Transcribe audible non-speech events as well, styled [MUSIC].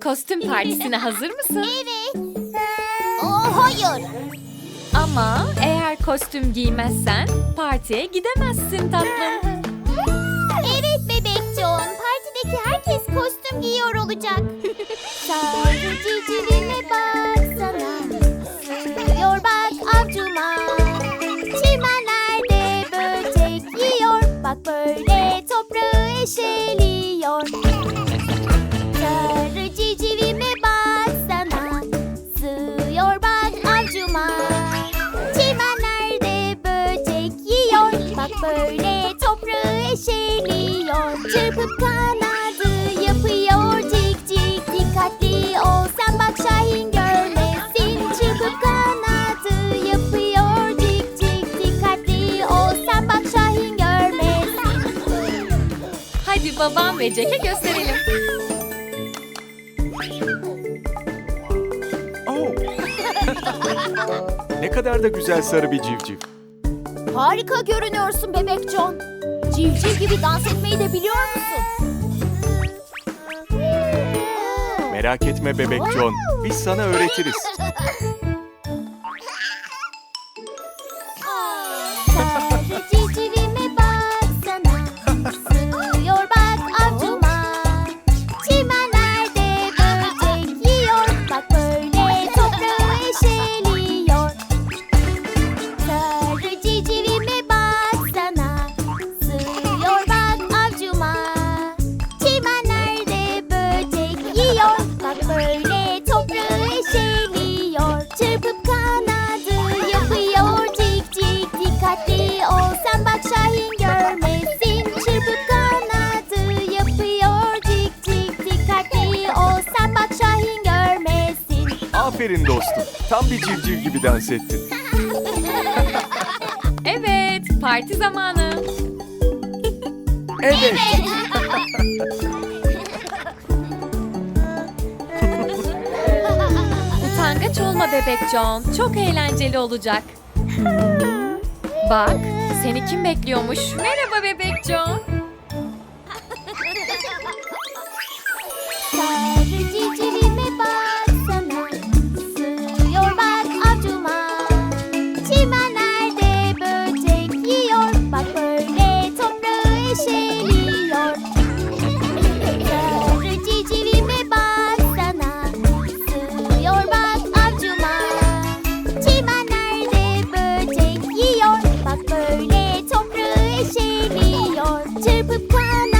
kostüm [LAUGHS] partisine hazır mısın? Evet. Oh, hayır. Ama eğer kostüm giymezsen partiye gidemezsin tatlım. [LAUGHS] Evet bebek John. Partideki herkes kostüm giyiyor olacak. [LAUGHS] Sarı civcivime baksana. Böyle toprağı eşeliyor. Çırpıp kanadı yapıyor cik cik. Dikkatli ol sen bak Şahin görmesin. Çırpıp kanadı yapıyor cik cik. Dikkatli ol sen bak Şahin görmesin. Hadi babam ve Jack'e gösterelim. Oh. [LAUGHS] ne kadar da güzel sarı bir civciv. Harika görünüyorsun bebek John. Civciv gibi dans etmeyi de biliyor musun? Merak etme bebek John. Biz sana öğretiriz. [LAUGHS] Aferin dostum. Tam bir civciv gibi dans ettin. [LAUGHS] Evet, parti zamanı. Evet. [LAUGHS] Utangaç olma bebek John. Çok eğlenceli olacak. Bak, seni kim bekliyormuş? Merhaba bebek John. with one